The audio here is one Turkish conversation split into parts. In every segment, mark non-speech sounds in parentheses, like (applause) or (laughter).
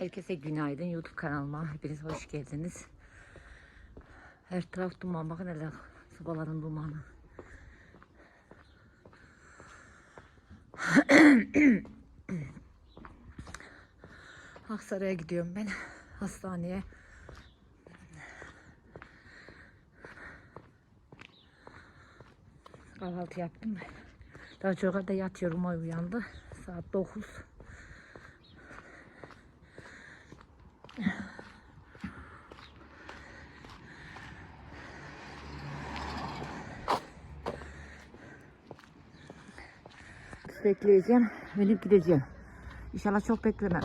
Herkese günaydın YouTube kanalıma. Hepiniz hoş geldiniz. Her taraf duman. Bakın hele sobaların dumanı. (coughs) Aksaray'a gidiyorum ben. Hastaneye. Kahvaltı yaptım. Daha çok da yatıyorum. O uyandı. Saat 9. Bekleyeceğim. Binip gideceğim. İnşallah çok beklemem.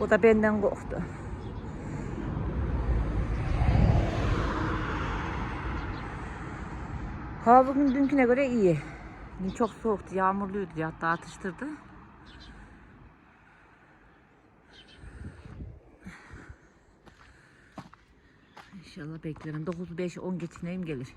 O da benden korktu. Hava bugün dünküne göre iyi. Dün Çok soğuktu, yağmurluydu ya hatta atıştırdı. İnşallah beklerim. 9 5 10 geçineyim gelir.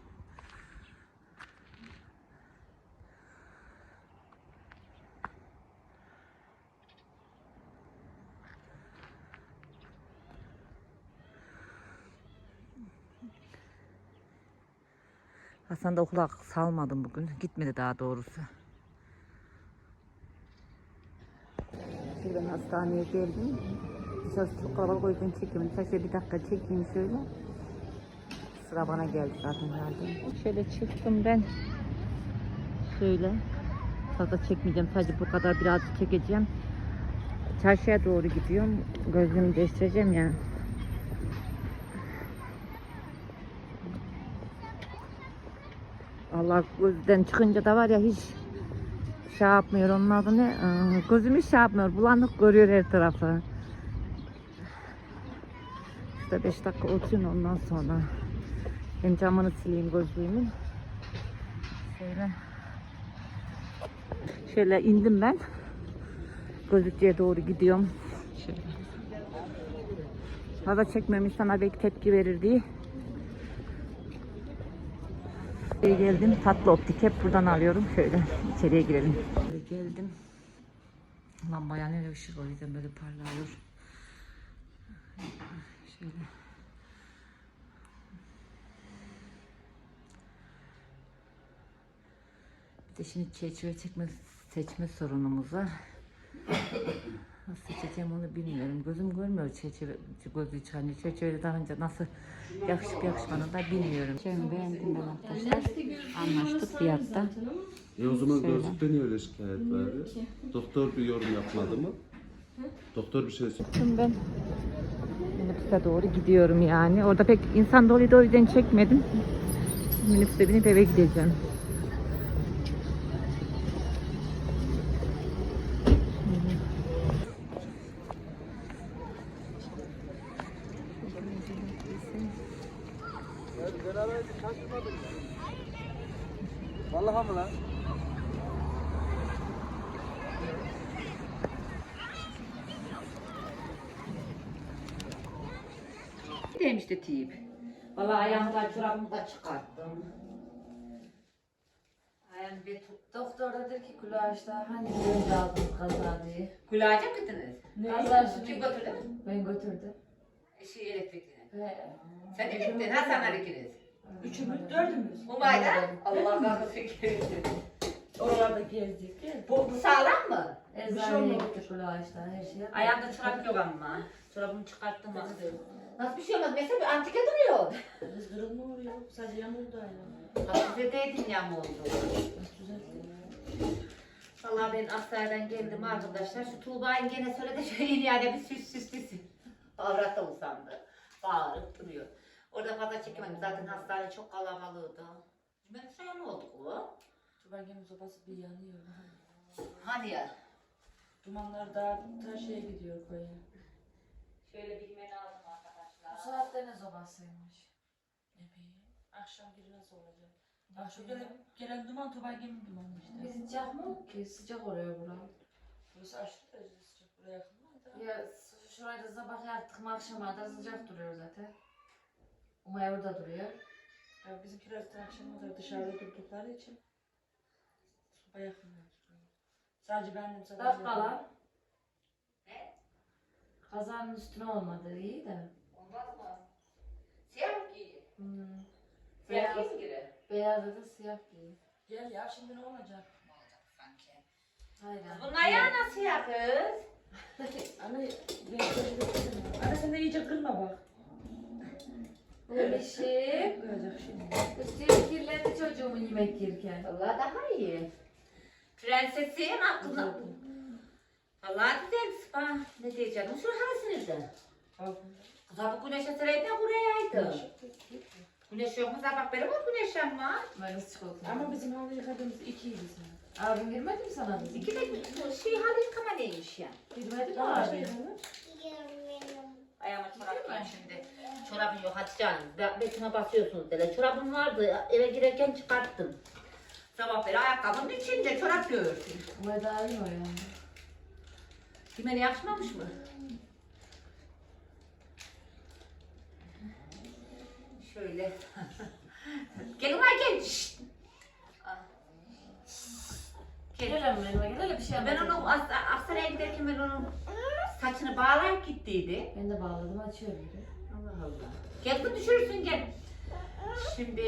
Hasan da okula salmadım bugün. Gitmedi daha doğrusu. Şuradan hastaneye geldim. Dışarısı çok kalabalık o yüzden çekemedim. Sadece bir dakika çekeyim şöyle. Sıra bana geldi zaten herhalde. Şöyle çıktım ben. Şöyle. Fazla çekmeyeceğim. Sadece bu kadar biraz çekeceğim. Çarşıya doğru gidiyorum. Gözlüğümü değiştireceğim ya. Allah gözden çıkınca da var ya hiç şey yapmıyor onun adı ne? Ee, Gözüm hiç şey yapmıyor. Bulanık görüyor her tarafı. İşte 5 dakika oturun ondan sonra. Ben camını sileyim gözlüğümün. Şöyle. Şöyle indim ben. Gözlükçüye doğru gidiyorum. Şöyle. Fazla çekmemiş sana belki tepki verir diye. Buraya geldim. Tatlı optik hep buradan alıyorum. Şöyle içeriye girelim. Böyle geldim. Lambaya ne ışık o yüzden böyle parlıyor. Şöyle. Bir de şimdi çerçeve çekme, seçme sorunumuz var. Nasıl seçeceğim onu bilmiyorum. Gözüm görmüyor çerçeve, gözü çıkarınca. Çerçevede daha önce nasıl yakışıp yakışmadığını da bilmiyorum. Şimdi beğendim ben arkadaşlar. Anlaştık fiyatta. E o zaman Şöyle. gözlükte niye öyle şikayet verdi? Doktor bir yorum yapmadı mı? Doktor bir şey Şimdi ben minibüse doğru gidiyorum yani. Orada pek insan doluydu o yüzden çekmedim. Minibüse binip eve gideceğim. Vallahi mı lan? Demiş de teyip. Vallahi ayağımda çorabımı da çıkarttım. Yani bir doktor da dedi ki kulaçta hani göz aldım kaza diye. Kulağa mı gittiniz? Kaza Kim götürdü? ben götürdüm. Şey elektrikli. Sen de gittin Hasanlar ikiniz. Üçümüz, dördümüz. Umay'da Allah kahretsin gelirsin. Oralarda gezdik. gezdik. Bu, bu sağlam mı? eczaneye gittik kulaçta her şey. yaptık. Ayağımda çorap yok ama. Çorabımı çıkarttım aslında. Nasıl bir şey olmaz? Mesela bir antike duruyor. Biz ne oluyor? Sadece yağmurda aynı. Hafifte değdin ya düzeltti? Vallahi ben Aksaray'dan geldim arkadaşlar. Şu Tuğba'yı gene söyledi şöyle yani bir süs süslüsün. Avratta usandı. Bağırıp duruyor. Orada fazla çekemedim. Zaten hastane çok kalabalığıydı. Ben şuraya ne oldu bu? Tubagemin sobası bir yanıyor. Hani ya? Dumanlar daha ta şeye gidiyor koya. Şöyle bilmeni aldım Bu arkadaşlar. saatte ne sobasıymış? Ne bileyim. Akşam gibi nasıl olacak? Bak şu gelen, gelen duman tubagemin dumanı işte. Sıcak mı ki? Sıcak oluyor bura. Burası aşırı derecede sıcak. Buraya yakın mı? Ya şurayda sabah yaktık mı akşama da sıcak duruyor zaten. Umay orada duruyor. Ya bizimkiler zaten akşama kadar dışarıda durdukları için soba yakmıyor. Sadece bendim sadece. Dakikalar. Kazanın üstüne olmadı iyi de. Olmaz mı? Siyah mı giyiyor? Hmm. Siyah Beyaz, giy mi girer? beyazda da siyah giyiyor. Gel ya şimdi ne olacak? Olacak sanki. Hayır. Bunun ayağı nasıl ya göstereyim. Anne sen de iyice kırma bak. Bebişim. Kıracak şimdi. Üstüne kirlendi çocuğumun yemek yerken. Vallahi daha iyi. Prensesin aklına. Vallahi güzel. Ah, ne diyeceğim? Şu havası nerede? Kız bu güneşe sereydin burayaydı. Güneş yok mu? Sabah beri var güneş ama. Mayıs çikolata. Ama bizim halı yıkadığımız ikiydi sen. Abim girmedi mi sana? İki de şey halı yıkama neymiş ya? Girmedi mi abi? Ayağıma çorap giyeyim şimdi. Çorabın yok Hatice Hanım. Betime basıyorsunuz dedi. Çorabım vardı. Eve girerken çıkarttım. Sabah beri ayakkabının içinde çorap gördüm. Bu daha iyi o yani. Kime yakışmamış mı? Şöyle. (laughs) gel ulan gel. Şşt. Gel. Gel ama yanıma gel öyle bir şey Ben yapmadım. onu As- Aksaray'a giderken ben onun saçını bağlayıp gittiydi. Ben de bağladım açıyorum. Allah Allah. Gel kız düşürürsün gel. Şimdi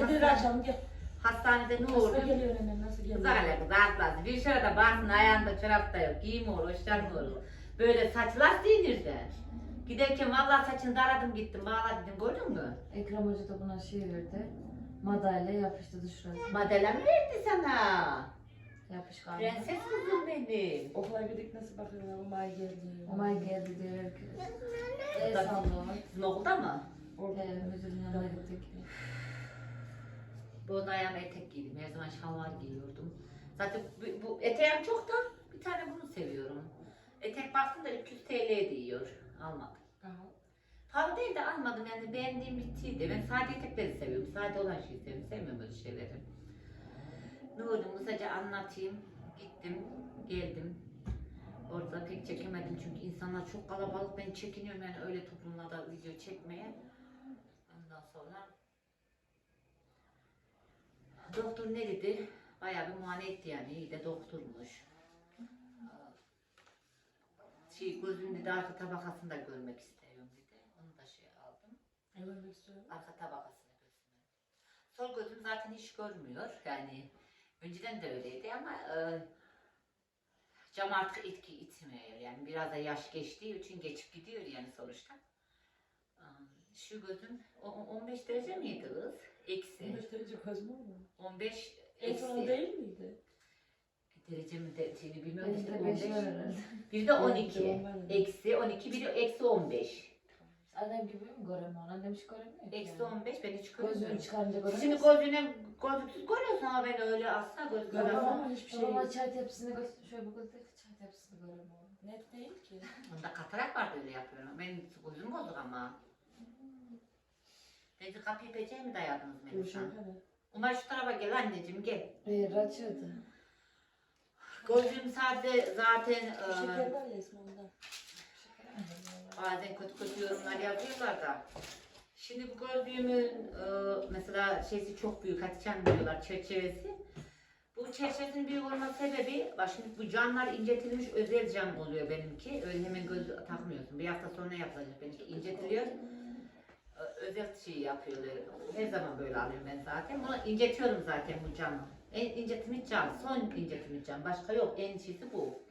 Hadi hasta- açalım gel. hastanede ne Hasta oldu? geliyor hemen nasıl geliyor? Kız hala kız atlas. Bir şurada baksın ayağında çorap da yok. Giyim olur, hoşlan olur. Böyle saç lastiği nerede? Giderken vallahi saçını daradım gittim. Bağla dedim gördün mü? Ekrem Hoca da buna şey verdi. Madalya yapıştırdı şurası. Madalya mı verdi sana? Yapışkan. Prenses kızım benim. Okula gidip nasıl bakıyorlar o may geldi. Omay geldi diyor herkes. El sallıyor. Sizin okulda mı? Orada. Ee, müdürün yanına gittik. Bu ayağıma etek giydim. Her zaman şalvar giyiyordum. Zaten bu, bu eteğim çok da bir tane bunu seviyorum. Etek baktım da 200 TL diyor. Almadım. Aha. Pahalı değil de almadım yani beğendiğim bittiydi. Ben sade etekleri seviyorum. Sade olan şeyi seviyorum. Sevmiyorum böyle şeyleri. Ne oldu kısaca anlatayım. Gittim, geldim. Orada pek çekemedim çünkü insanlar çok kalabalık. Ben çekiniyorum yani öyle toplumlarda video çekmeye. Ondan sonra doktor ne dedi? Bayağı bir muayene etti yani. İyi de doktormuş. Şey gözümde de arka tabakasını da görmek istiyorum dedi. Onu da şey aldım. Ne görmek istiyorum? Arka tabakasını gözüme. Sol gözüm zaten hiç görmüyor. Yani önceden de öyleydi ama e, cam artık etki itmiyor. Yani biraz da yaş geçtiği için geçip gidiyor yani sonuçta. E, Şu gözüm o- o- 15 derece miydi kız? Eksi. 15 derece mü oldu? 15 En son eksi. değil miydi? Derece mi de, şeyini bilmiyorum işte de 5 15. var herhalde. Bir de Evet, 12. doğru. Eksi 12, biri eksi 15. Annem gibi mi göremiyor? Annem hiç göremiyor. ki Eksi yani. 15 ben hiç Gözünü görmüyorum. çıkarınca Şimdi göremiyor. gözüne gözlüksüz görüyorsun ama ben öyle aslında göz ama hiçbir şey Babama yok. çay tepsisini göster. Şöyle bu göster çay tepsisini göremiyor. Net değil ki. Onda katarak var da öyle yapıyorum. Benim gözüm bozuk ama. Dedi kapıyı peçeye mi dayadınız Melisa? Kadar. Umar şu tarafa gel anneciğim gel. Hayır açıyordu. Gözüm sadece zaten e, Şeker var ya ismi ondan. bazen kötü kötü yorumlar yazıyorlar da. Şimdi bu gördüğümün e, mesela şeysi çok büyük, Hatice'm diyorlar çerçevesi. Bu çerçevesinin büyük olma sebebi, bak şimdi bu camlar incetilmiş özel cam oluyor benimki. Öyle hemen göz takmıyorsun. Bir hafta sonra yapılacak benimki incetiliyor. E, Özel şey yapıyorlar. Her zaman böyle alıyorum ben zaten. Bunu incetiyorum zaten bu camı. En incetilmiş cam, son incetilmiş cam. Başka yok, en iyisi bu.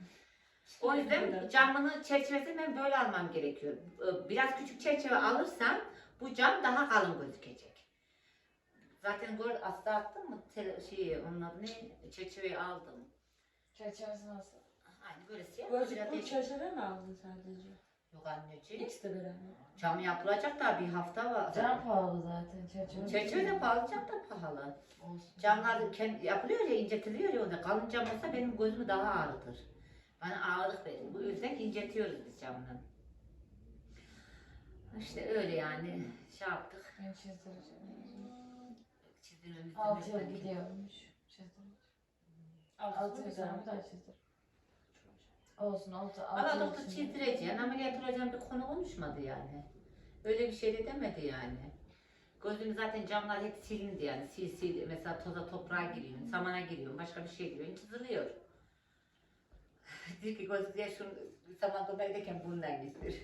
O yüzden camını çerçevesini ben böyle almam gerekiyor. Ee, Biraz küçük çerçeve alırsam bu cam daha kalın gözükecek. Zaten gör asla attım mı Tele, şeyi onun adı ne? Çerçeveyi aldım. Çerçevesi nasıl? Aynı böyle siyah. Gözlük bu çerçeve mi aldın sadece? Yok anneciğim. İkisi de beraber. Cam yapılacak daha bir hafta var. Cam pahalı zaten çerçeve. Çerçeve de pahalı, cam da pahalı. Olsun. Camlar kendi yapılıyor ya, inceltiliyor ya onda. Kalın cam olsa benim gözümü daha ağrıtır. Bana ağırlık verir. Bu yüzden incetiyoruz biz camını. İşte öyle yani şey yaptık. Ben çizdireceğim. Çizdirmemiz 6 yıl demek ki- gidiyormuş. Çizdireceğim. Altı 6 yıl sonra bir daha çizdir. Olsun 6 Valla 6 doktor çizdireceğim, ameliyat olacağım bir konu konuşmadı yani. Öyle bir şey de demedi yani. Gözüm zaten camlar hep silindi yani. Sil sil mesela toza toprağa giriyor, samana giriyor, başka bir şey giriyor. Çiziliyor. (laughs) Diyor ki gözlüğe şunu saman giderken bundan gittir.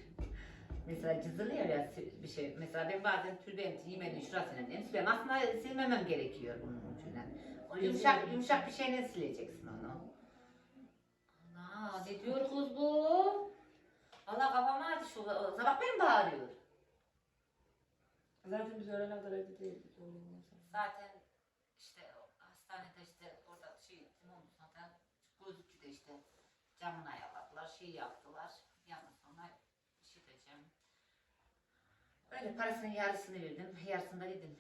Mesela çiziliyor ya bir şey. Mesela ben bazen tülbenti yemenin şurasına diye siliyorum. Aslında silmemem gerekiyor bunun ucuna. O yumuşak, yumuşak bir şeyle sileceksin onu. Ana ne diyor kız bu? Valla kafama ağrıdı şu sabah ben bağırıyor. Zaten biz öğlene kadar evde değildik. Zaten işte hastanede işte orada şey Timon zaten gözlükçüde işte camını ayarladılar, şey yaptılar. Yandan sonra şey diyeceğim. Öyle parasının yarısını verdim. Yarısını da dedim.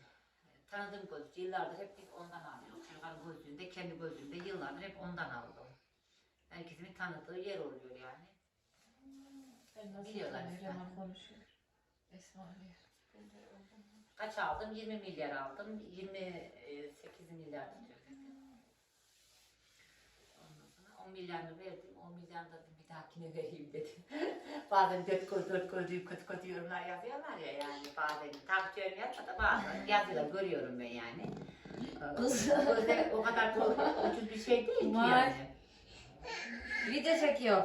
Tanıdığım gözlükçü yıllardır hep ondan alıyoruz. Çocukların gözlüğünde, kendi gözlüğümde yıllardır hep ondan aldım. Herkesin tanıdığı yer oluyor yani. Biliyorlar zaten. konuşuyor. Esma. Kaç aldım? 20 milyar aldım. 28 milyar tutuyor dedi. Ondan sonra 10 milyarını verdim. 10 milyar da bir dahakine vereyim dedim. (laughs) bazen dört göz dört göz deyip kötü kötü yorumlar yazıyorlar ya yani. Bazen takipçilerim yazsa da bazen yazıyorlar görüyorum ben yani. Kız. Öyle o kadar ucuz bir şey değil ki yani. Video çekiyor.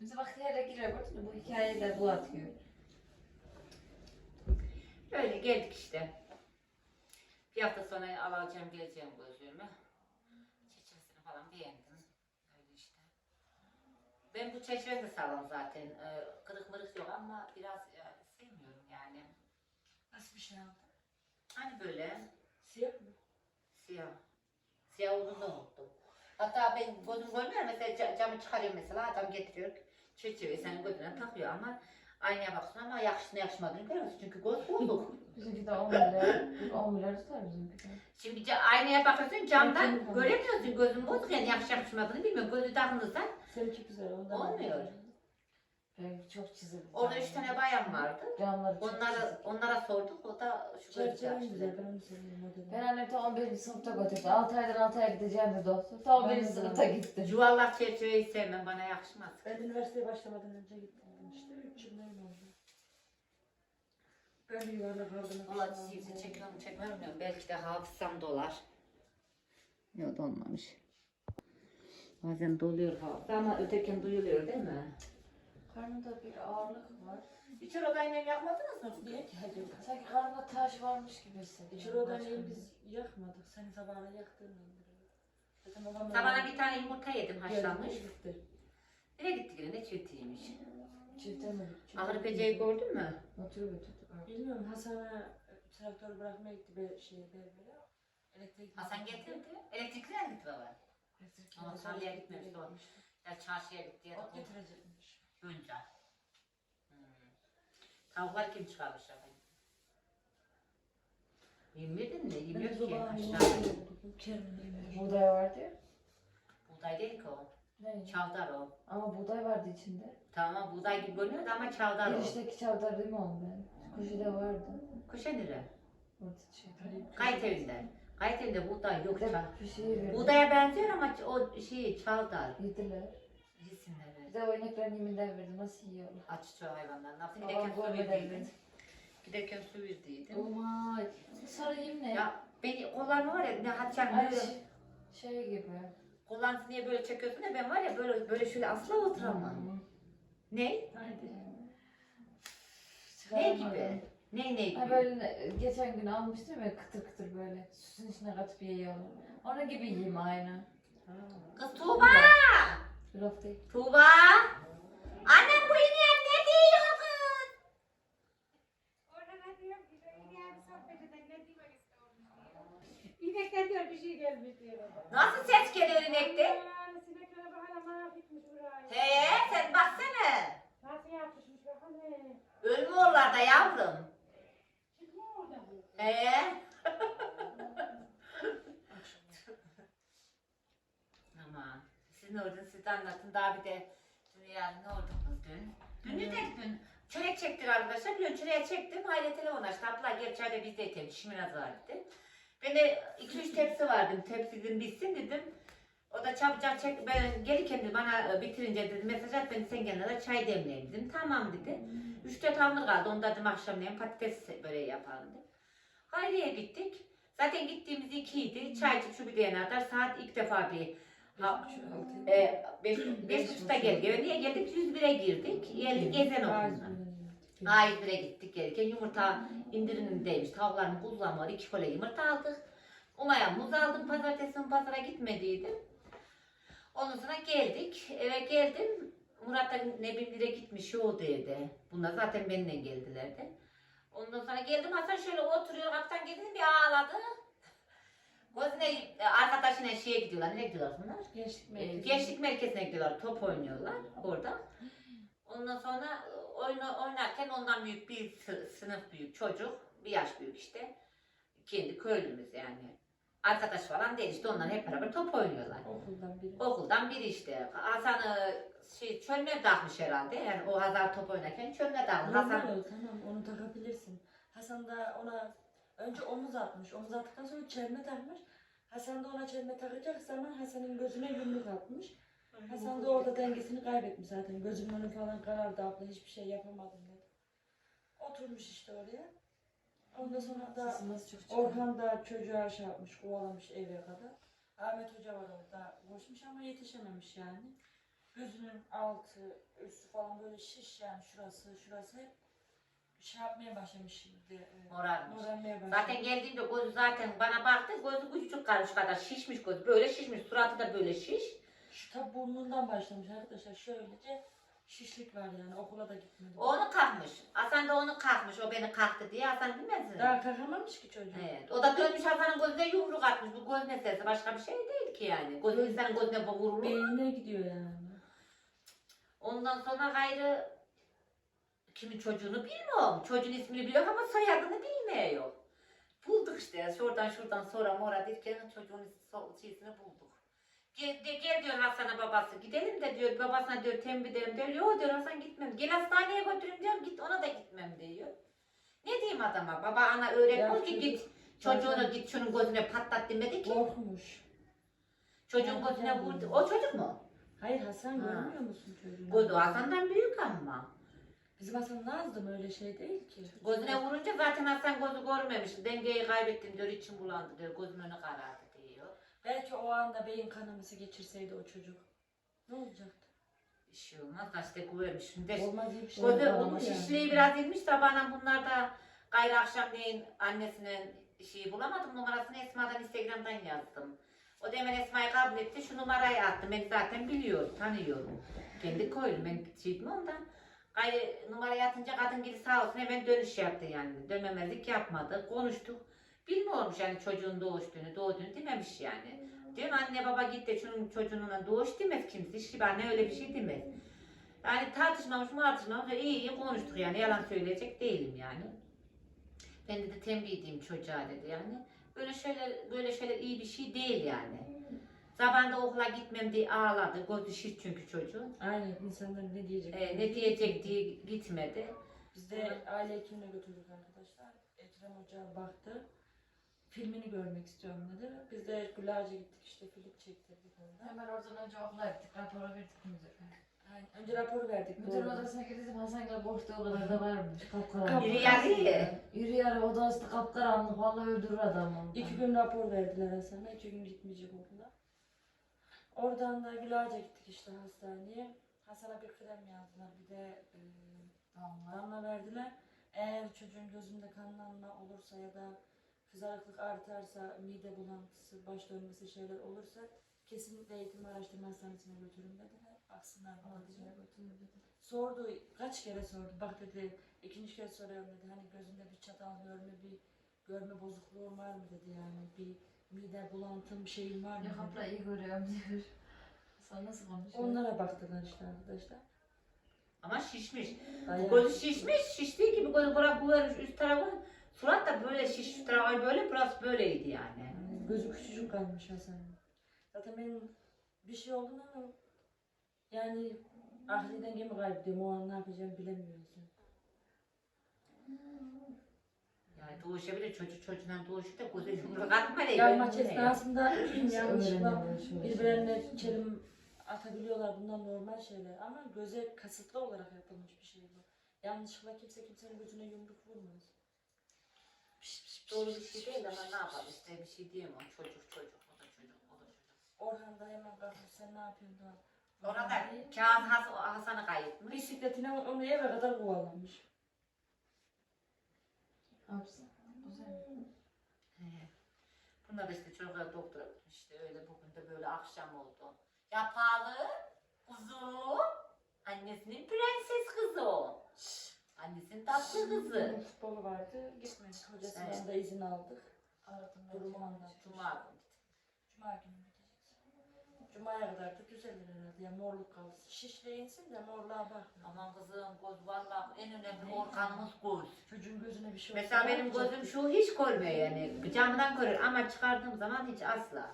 Bize bak yere giriyor gördün mü? Bu hikayeyle bu atıyor. Öyle geldik işte. Bir hafta sonra alacağım geleceğim gözlüğümü. Çerçevesini falan beğendim. Öyle işte. Ben bu çerçeve de sağlam zaten. Ee, kırık mırık yok ama biraz e, sevmiyorum yani. Nasıl bir şey aldın? Hani böyle Siyah mı? siyah. Siyah olduğunu da unuttum. Hatta ben gözüm görmüyor mesela ca- camı çıkarıyor mesela adam getiriyor çerçeveyi senin gözüne takıyor ama aynaya baksın ama yakıştığını yakışmadığını görüyorsun çünkü göz bozuk. (laughs) Bizimki de 10 milyar. 10 milyar tutar bizimki de. Şimdi ca- aynaya bakıyorsun camdan göremiyorsun gözün bozuk yani yakış yakışmadığını bilmiyorum. Gözü takılırsan Seninki güzel. Ondan Olmuyor. Benimki çok çizildi. orada üç tane bayan vardı. Camları çok Onlara, çizildi. onlara sorduk o da şu gözü Çerçeven yaptı. güzel. Ben onu seviyorum annem ta 11. sınıfta götürdü. 6 aydan 6 aya gideceğim dedi o. Ta 11. Ben de sınıfta gitti. Yuvarlak çerçeveyi sevmem bana yakışmaz. Ben üniversiteye başlamadan önce gittim işte. Üç yıl neyim oldu. Ben de yuvarlak aldım. Valla sizi çekiyorum çekmiyorum bilmiyorum. Belki de hafızam dolar. Yok dolmamış. Bazen doluyor hafıza ama öteken duyuluyor değil mi? Karnımda bir ağırlık var. İçer odayı nem yapmadınız mı? Niye ki hacı? Sanki karnımda taş varmış gibi hissediyorum. Evi bir- biz yakmadık. Seni sabahına. Zaten babam Sabana bir tane yumurta yedim haşlanmış. Gitti. Nereye gittik yine ne çiftiymiş. Çifte mi? Peceyi gördün mü? Motoru götürdük. Bilmiyorum Hasan'a traktör bırakmaya gitti be şeye berbere. Elektrik Hasan getirdi. Elektrikler gitti baba. Ama tarlaya gitmemiş, doğru. Ya çarşıya gitti ya da Ot getirecekmiş. Önce. Hmm. Tavuklar kim çıkarmış efendim? Yemedin mi? Yemiyor ki. Buğday vardı ya. Buğday değil ki o. Ne? Çavdar o. Ama buğday vardı içinde. Tamam buğday gibi görünüyordu ama çavdar o. Girişteki çavdar değil mi o ben? Kuşuda vardı. Kuşa nere? Orada şey. Kayıt evinde. Kayıt evinde buğday yok. Bir de bir şey verdi. Buğdaya benziyor ama o şey çavdar. Yediler. Yesinler. Bir de o ineklerin yeminden verdi. Nasıl yiyorlar? Aç şu hayvanlar. Nasıl Babam giderken su görmeden verdiydim. verdi. Giderken su verdiydim. Umay. Sarı yem ne? Ya beni kollarımı var ya ne Hatice'm Ay şey, şey gibi. Kollarını niye böyle çekiyorsun ya ben var ya böyle böyle şöyle asla oturamam. Hmm. Ne? Haydi. Ne gibi? Ne ne gibi? Ha böyle geçen gün almıştım ya kıtır kıtır böyle. Sütün içine katıp yiyorlar. Onun gibi yiyeyim aynı. Kız Tuğba! Laf değil. Tuğba! Annem bu ineğe ne diyor kız? İnekler diyor bir şey gelmiş diyor. Nasıl ses geliyor inekte? He sen baksana. Ölmü oralarda yavrum. He. Aman. Siz ne oldunuz siz de anlatın. Daha bir de yarın ne oldunuz dün? Dün ne dedik dün? Çörek çektik arkadaşlar. Biliyorsun çöreğe çektim. Hayri telefon açtı. Abla gel çayda bizde yeter. Dişimin azı var dedi. Ben de 2-3 tepsi vardı. Tepsi dedim bitsin dedim. O da çabucak çek. Ben gelirken de bana e, bitirince dedi mesaj at ben sen gelene çay demleyeyim dedim. Tamam dedi. 3-4 hamur kaldı. Onu da dedim akşamleyin patates böreği yapalım dedim. Hayriye gittik. Zaten gittiğimiz ikiydi. Çay içip şu bir kadar saat ilk defa bir ha, e, beş, beş buçukta geldik. Evet, niye geldik? 101'e girdik. Geldik gezen okuluna. A101'e gittik gelirken yumurta indirimindeymiş. Tavukların buzlama var. iki kole yumurta aldık. Umaya muz aldım. Pazartesi pazara gitmediydim. Ondan sonra geldik. Eve geldim. Murat da ne bileyim gitmiş yoğurdu evde. Bunlar zaten benimle geldiler de. Ondan sonra geldim Hasan şöyle oturuyor. Kaptan geldi bir ağladı. Gözüne e, arkadaşına şeye gidiyorlar. Nereye gidiyorlar bunlar? Gençlik Ee, merkezi. Gençlik merkezine gidiyorlar, top oynuyorlar orada. Ondan sonra e, oyunu oynarken ondan büyük bir sı- sınıf büyük çocuk, bir yaş büyük işte. Kendi köylümüz yani. Arkadaş falan değil işte onlar hep beraber top oynuyorlar. Okuldan biri. Okuldan biri işte. Hasan'ı şey, çölüne takmış herhalde. Yani o Hazar top oynarken çölüne takmış. Normal Hasan o tamam onu takabilirsin. Hasan da ona önce omuz atmış. Omuz attıktan sonra çelme takmış. Hasan da ona çelme takacak zaman Hasan'ın gözüne yumruk atmış. Hasan da orada dengesini kaybetmiş zaten. Gözümün önü falan karardı abla hiçbir şey yapamadım dedi. Oturmuş işte oraya. Ondan sonra da çok. Orhan da çocuğa şey yapmış, kovalamış eve kadar. Ahmet Hoca var orada koşmuş ama yetişememiş yani. Gözünün altı, üstü falan böyle şiş yani şurası, şurası hep şey yapmaya başlamış şimdi. e, morarmış. Morarmaya başlamış. Zaten geldiğimde gözü zaten bana baktı. Gözü küçücük kalmış kadar şişmiş gözü. Böyle şişmiş. Suratı da böyle şiş. Şu tabi burnundan başlamış arkadaşlar şöylece şişlik var yani okula da gitmedi. Onu kalkmış. Hasan da onu kalkmış. O beni kalktı diye. Hasan bilmez mi? Daha kalkamamış ki çocuk. Evet. O da dönmüş Hasan'ın gözüne yumruk atmış. Bu göz meselesi başka bir şey değil ki yani. Göz insanın gözüne vurulur. Beynine gidiyor yani. Ondan sonra gayrı kimin çocuğunu bilmiyorum. Çocuğun ismini biliyor ama soyadını bilmiyor. Bulduk işte. Şuradan şuradan sonra mora derken çocuğun şeysini bulduk. Gel, de, gel diyor Hasan'a babası. Gidelim de diyor babasına diyor tembih edelim diyor. Yok diyor Hasan gitmem. Gel hastaneye götüreyim diyorum. Git ona da gitmem diyor. Ne diyeyim adama? Baba ana öğretmiyor Ya ki git çocuğunu git şunun gözüne patlat demedi ki. Korkmuş. Çocuğun gözüne vurdu. O çocuk mu? Hayır Hasan Ha. görmüyor musun çocuğunu? Bu da Hasan'dan büyük ama. Bizim Hasan Nazlı öyle şey değil ki. Gözüne vurunca zaten Hasan gözü görmemiş. Dengeyi kaybettim diyor, içim bulandı diyor, gözümün önü karardı diyor. Belki o anda beyin kanaması geçirseydi o çocuk. Ne olacaktı? Bir şey olmaz da işte güvenmiş. Şimdi Olmaz diye bir şey ama yani. şişliği biraz inmiş sabahdan bunlar da gayrı akşamleyin annesinin şeyi bulamadım numarasını Esma'dan Instagram'dan yazdım. O da hemen Esma'yı kabul etti. Şu numarayı attım. Ben zaten biliyorum, tanıyorum. Kendi koydum. Ben şey etmem da. Gayrı numarayı atınca kadın gibi sağ olsun hemen dönüş yaptı yani. Dönmemezlik yapmadı. Konuştuk. Bilmiyormuş yani çocuğun doğuştuğunu, doğduğunu dememiş yani. Diyorum anne baba git de şunun çocuğunla doğuş demez kimse. Hiç anne öyle bir şey demez. Yani tartışmamış tartışmamış. İyi iyi konuştuk yani. Yalan söyleyecek değilim yani. Ben de, de tembih edeyim çocuğa dedi yani. Böyle şöyle böyle şeyler iyi bir şey değil yani. Zamanında okula gitmem diye ağladı. Gözü şiş çünkü çocuğun. Aynen insanlar ne diyecek? Ee, ne diyecek diye gitmedi. Biz de aile hekimine götürdük arkadaşlar. Ekrem Hoca baktı. Filmini görmek istiyorum dedi. Biz de Gülac'a gittik işte film çektirdik orada. Hemen oradan önce okula gittik. Rapora verdik müdüre. Aynen. Önce rapor verdik. Doğru. odasına gittim Hasan Gel korktuğu kadar da varmış. Kapkaranlık. Yürü yarı Yürü yarı odası kapkaranlık. Vallahi öldürür adamı. İki gün rapor verdiler Hasan'a. İki gün gitmeyecek okula. Oradan da Gülac'a gittik işte hastaneye. Hasan'a bir krem yazdılar. Bir de e, damla verdiler. Eğer çocuğun gözünde kanlanma olursa ya da kızarıklık artarsa, mide bulantısı, baş dönmesi şeyler olursa kesinlikle eğitim araştırma hastanesine götürün dediler. Aksınlar dediler. Sordu, kaç kere sordu. Bak dedi, ikinci kez soruyorum dedi. Hani gözünde bir çatal görme, bir görme bozukluğun var mı dedi yani. Bir mide bulantım şeyin var mı Yok abla iyi görüyorum diyor. Hasan nasıl konuşuyor? Onlara baktılar işte arkadaşlar. Ama şişmiş. Dayak. Gözü şişmiş. Şiştiği gibi gözü bırak bu vermiş üst tarafı. Surat da böyle şiş şu tarafı böyle burası böyleydi yani. Yani gözü küçücük kalmış Hasan'ın. Zaten benim bir şey oldu ama yani ahli dengemi kaybediyorum. O an ne yapacağımı bilemiyorum. Yani doğuşabilir çocuk çocuğundan doğuşu da gözü yumruk atma ne? Ya maç esnasında (clears throat) yanlışlıkla birbirlerine çelim atabiliyorlar. Bunlar normal şeyler. Ama göze kasıtlı olarak yapılmış bir şey bu. Yanlışlıkla kimse kimsenin gözüne yumruk vurmaz. Doğru bir şey değil ama ne yapalım işte bir şey diyemem. Çocuk çocuk o da çocuk o da çocuk. Orhan da hemen kalkmış sen ne yapıyorsun da? Orada Kağıt Has Hasan'ı kayıtmış. Bisikletine onu eve kadar kovalamış. Hapsi. Güzel. He. Bunlar da işte çocuklar doktora işte öyle bugün de böyle akşam oldu. Yapalı kuzu. Annesinin prenses kızı o. Annesinin tatlı kızı. Futbolu vardı. Gitmedi. Hocasından Evet. da izin aldık. Aradım ben. Durumu anlattı. Cuma günü. Cuma günü gideceğiz. Cuma'ya kadar da düzelir herhalde. Ya morluk kalsın. Şişle insin de morluğa bakma. Aman kızım göz vallahi en önemli organımız göz. Çocuğun gözüne bir şey Mesela benim yapacak? gözüm şu hiç görmüyor yani. Camdan görür ama çıkardığım zaman hiç asla.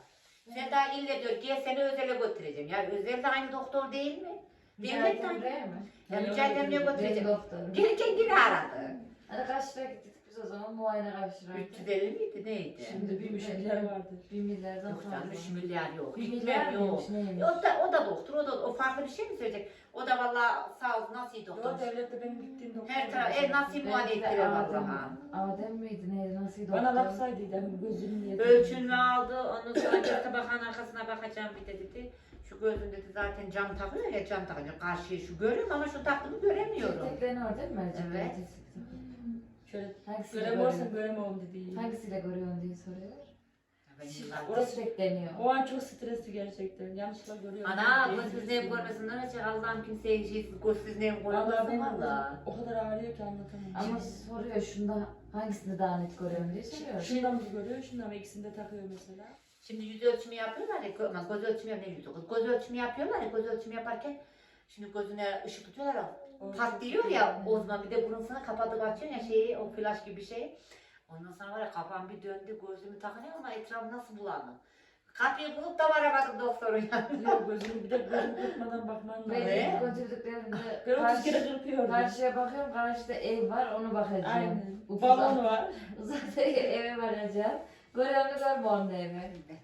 Sen daha ille diyor gel seni özele götüreceğim. Ya özel de aynı doktor değil mi? Devlet buraya mı? Ya mücadele Benim götüreceğim. doktorum. Gelirken yine aradı. Hani kaç lira gittik biz o zaman muayene karşılardı. 350 miydi neydi? Şimdi bir vardır. Bir milyardan Yok canım fazla. 3 milyar yok. Bir milyar yok. E, O da, o da doktor, o da o farklı bir şey mi söyleyecek? O da vallahi sağ olsun nasıl iyi doktor. Yo devlette benim gittiğim doktor. Her taraf el nasıl muayene ettiler vallahi. Adem miydi neydi nasıl doktor? Bana laf saydıydı gözünü niye Ölçünme aldı, ondan sonra tabağının arkasına bakacağım bir de dedi. Şu gözüm dedi zaten cam takıyor ya cam takınca karşıya şu görüyorum ama şu taktığımı göremiyorum. Tek orada değil mi? Mercek Evet. Şöyle Hangisiyle göremiyorsan görüyorsun? göremem dedi. Hangisiyle görüyorsun diye soruyor. Ben yıllardır- Orası tek deniyor. O an çok stresli gerçekten. Yanlışlıkla görüyorum. Ana diye gözsüz ne düşünüyorum. görmesinler açık Allah'ım kimseye şeysiz gözsüz ne Vallahi görmesin benim valla. o kadar ağrıyor ki anlatamam. Ama soruyor şunda hangisini daha net görüyorum diye soruyor. Şundan mı görüyor, şundan mı ikisini de takıyor mesela. Şimdi yüz ölçümü yapıyorlar ya, aman göz ölçümü ne yüzü? Göz ölçümü yapıyorlar ya, göz ölçümü yaparken şimdi gözüne ışık tutuyorlar ya, O patlıyor ya o zaman bir de burun kapatıp açıyorsun ya şeyi, o flaş gibi bir şey. Ondan sonra var ya kafam bir döndü, gözümü takınıyor ama etrafı nasıl bulanık. Kapıyı bulup da varamadım doktorun yanına. Diyor gözünü bir de gözünü kırpmadan bakman lazım. Evet. Beni götürdüklerinde Ben 30 (laughs) kere karşı, kırpıyorum. karşıya bakıyorum karşıda ev var onu bakacağım. Aynen. Balon var. (laughs) Zaten eve varacağım. Görüyorum da görme onun evi.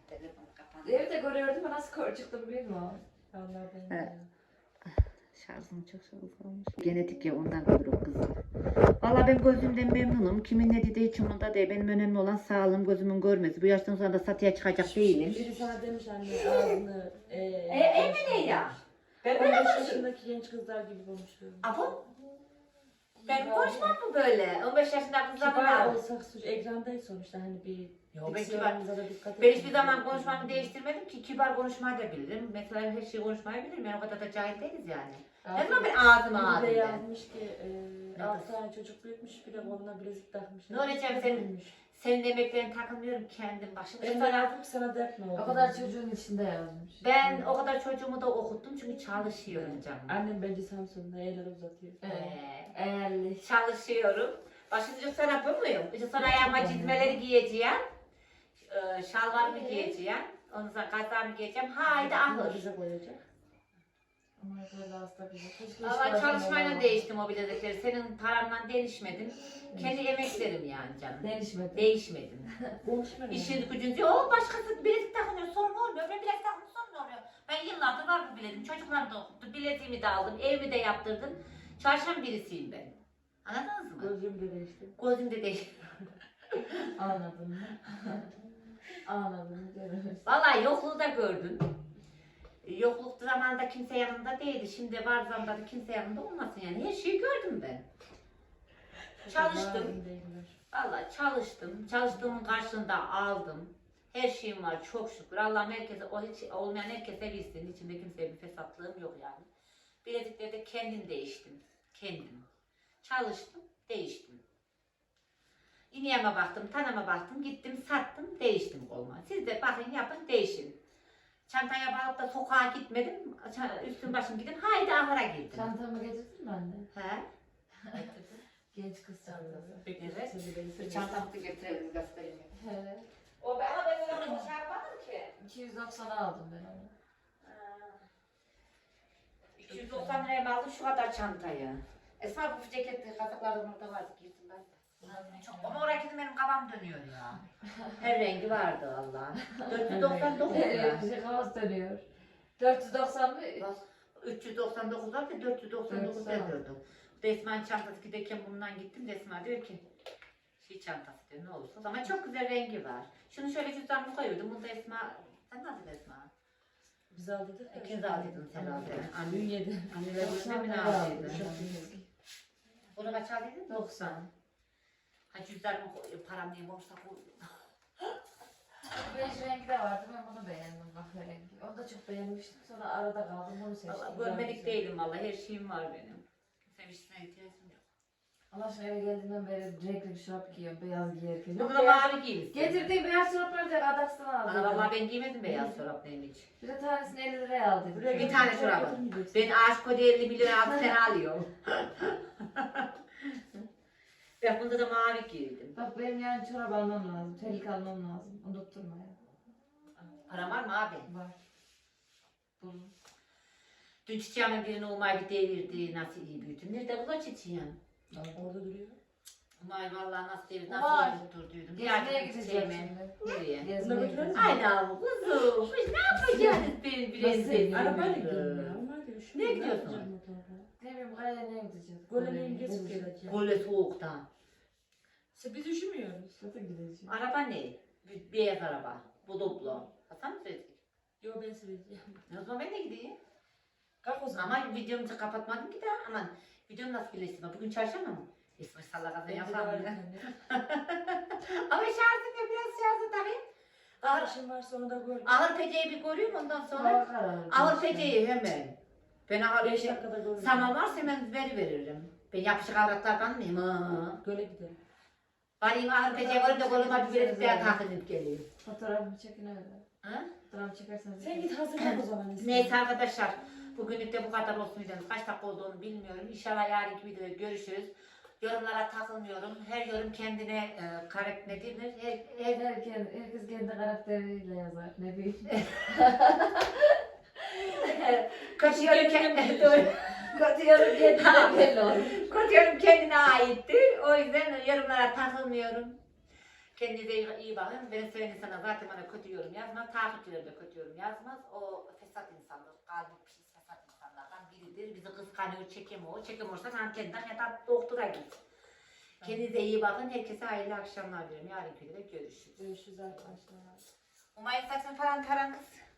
Telefonu kapandı. Evi de görüyordum ama nasıl çıktım bilmiyorum. Evet. Şarjım çok çabuk olmuş. Genetik ya ondan o kızım. Valla ben gözümden memnunum. Kimin ne dediği hiç umurumda değil. Benim önemli olan sağlığım, gözümün görmesi. Bu yaştan sonra da satıya çıkacak değilim. Biri sana demiş anne ağzını. E, E, Emre ne ya? Ben böyle 15 konuşuyorum. yaşındaki genç kızlar gibi konuşuyorum. Apo? Ben konuşmam mı böyle? 15 yaşında kızlarla Kibar ne olsak suç ekrandayız sonuçta hani bir Yo, ben kibar. Ben hiçbir zaman konuşmamı değiştirmedim ki kibar konuşmayı da bilirim. Mesela her şeyi konuşmayı bilirim. Yani o kadar da cahil değiliz yani. Ne zaman ben ağzıma ağzım ben. yazmış ki e, Ne 6 tane çocuk büyütmüş bir de koluna bilezik takmış. Ne olacak senin? Senin emeklerini takılmıyorum kendim başım. Ben de yazdım sana dert mi oldu? O kadar çocuğun içinde yazmış. Ben o kadar çocuğumu da okuttum çünkü çalışıyorum canım. Annem bence Samsun'da eller uzatıyor. Ee, Eğerli. çalışıyorum. Başka sana yapamıyorum. İşte sonra ayağıma çizmeleri giyeceğim. Ee, şalvarımı giyeceğim. Ondan sonra kazağımı giyeceğim. Haydi ahır. bize koyacak. Ama böyle hasta bize. Keşke Valla hiç çalışmayla başlamadan- değiştim o bilezikleri. Senin paranla değişmedim. Kendi emeklerim yani canım. Değişmedi. Değişmedim. Ne? İşin gücünce o başkası bilezik takınıyor sorun olmuyor. Ben bilezik takınıyor sorun oluyor. Ben yıllardır var bu bileziğim. Çocuklar da okuttum. Bileziğimi de aldım. Evimi de yaptırdım. Çalışan birisiyim ben. Anladınız mı? Gözlüğüm de değişti. Gözüm de değil. Anladın mı? (laughs) Anladım. Görürüz. Vallahi yokluğu da gördüm. Yokluk zamanında kimse yanımda değildi. Şimdi var zamanda da kimse yanımda olmasın yani. Her şeyi gördüm ben. Çalıştım. Vallahi çalıştım. Çalıştığımın karşılığında aldım. Her şeyim var çok şükür. Allah'ım herkese, o hiç olmayan herkese bilsin. İçinde kimseye bir fesatlığım yok yani. Bilezikleri de kendim değiştim. Kendim. Çalıştım, değiştim. İneğime baktım, tanama baktım, gittim, sattım, değiştim koluma. Siz de bakın, yapın, değişin. Çantaya bağlıp da sokağa gitmedim. Üstüm başım gidin, haydi ahıra girdim. Çantamı getirdin mi anne? He? (laughs) Genç kız çantası. Evet. Çantamı da getirelim, göstereyim. He. O ben, ama ben onu şey yapmadım ki. 290 aldım ben onu. 290 liraya mı aldın şu kadar çantayı? Esma bu ceketli kazaklardan orada vardı ben. Çok, ama oraya gidin benim kafam dönüyor ya. (laughs) Her rengi vardı valla. 499 lira. Bize kavas dönüyor. 490 mı? 399 var da 499 Evet, sağ ol. yazıyordu. Resmen çantası giderken bundan gittim. Resmen diyor ki Bir çantası diyor ne olursa. Ama çok güzel rengi var. Şunu şöyle cüzdanımı koyuyordum. Bunda Esma, sen ne aldın Esma? Biz aldıydık. İkiniz aldıydınız herhalde. Anne, Dün yedi. mi lira aldıydı? aldı. Bunu kaç aldıydın? 90. Ha cüzdanımı koy, param niye borsa koydum. Beş rengi de vardı ben bunu beğendim kahve rengi. Onu da çok beğenmiştim. Sonra arada kaldım bunu seçtim. Valla görmedik değilim valla her şeyim var benim. Sevişsine ihtiyacım yok. Allah aşkına eve geldiğimden beri renkli bir şarap giyiyorum. Beyaz giyerken. Bunu Yok, da beyaz- mavi giymişsin. Getirdiğim beyaz çorapları da Adaks'tan aldım. Ana valla ben giymedim beyaz çorap benim hiç. Bir de tanesini 50 liraya aldım. Bir tane çorabı. Ben ağaç kodu 50 bir lira altı sene alıyorum. (laughs) ben bunda da mavi giydim. Bak benim yani çorap almam lazım. Terlik almam lazım. Unutturma ya. Param var mı abi? Var. Bulun. Dün çiçeğimin birini Umay bir devirdi. Nasıl iyi büyüdüm. Nerede bu da çiçeğim? Orada duruyor. Umay vallahi nasıl devirdi. Umay. Nasıl iyi tutturduydum. Bir Gezmeye ay gideceğiz çiçeğime. şimdi. Nereye? Gezmeye. Haydi abi kuzum. Biz ne yapacaksınız benim prensesim? Arabayla gidiyorum ya. Onlar. Ne gidiyorsun? Ne bileyim Kale'ye gideceğiz. Golemeyi gezip geleceğim. Böyle soğukta. İşte biz üşümüyoruz. Zaten gideceğiz. Araba ne? Bir beyaz araba. Bu doplo. Hasan mı söyledi? Yo ben süreceğim. O zaman ben de gideyim. Kalk o zaman. Ama videomu da kapatmadım ki daha. Aman videom nasıl birleştirme? Bugün çarşamba mı? İsmi yapar var mı? Ama şarjım yok biraz şarjı takayım. Ağır, İşin varsa onu da gör. ağır peceyi bir göreyim ondan sonra. Ağır peceyi hemen. Ben ağır 5 peceyi. dakikada. Tamam varsa hemen veri veririm. Ben yapışık avratlardan mıyım? Ha. Göle gidelim. Varayım ağır peceyi varayım da koluma bir verip bir takınıp geleyim. Fotoğrafımı çekin öyle. Ha? Fotoğrafımı çekerseniz. Sen git hazırlan o zaman. Neyse arkadaşlar. Bugünlük de bu kadar olsun videomuz. Kaç dakika olduğunu bilmiyorum. İnşallah yarınki videoda görüşürüz. Yorumlara takılmıyorum. Her yorum kendine e, karakter ne denir? Her, her, Herkes, herkes kendi karakteriyle yazar. Ne bileyim. Kötü yorum kendine. (laughs) Kötü yorum (laughs) kendine belli olur. Kötü yorum kendine aittir. O yüzden yorumlara takılmıyorum. Kendinize iyi, iyi bakın. Ben söyleyen insana zaten bana kötü yorum yazmaz. Takipçilerim de kötü yorum yazmaz. O fesat insanlar. Kalbi pis fesat insanlardan biridir. Bizi kıskanıyor, çekemiyor. Çekemiyorsa antenden ya da doktora git. Kendinize iyi bakın. Herkese hayırlı akşamlar dilerim. Yarınki videoda görüşürüz. Görüşürüz arkadaşlar. Umayın saçın falan taran kız.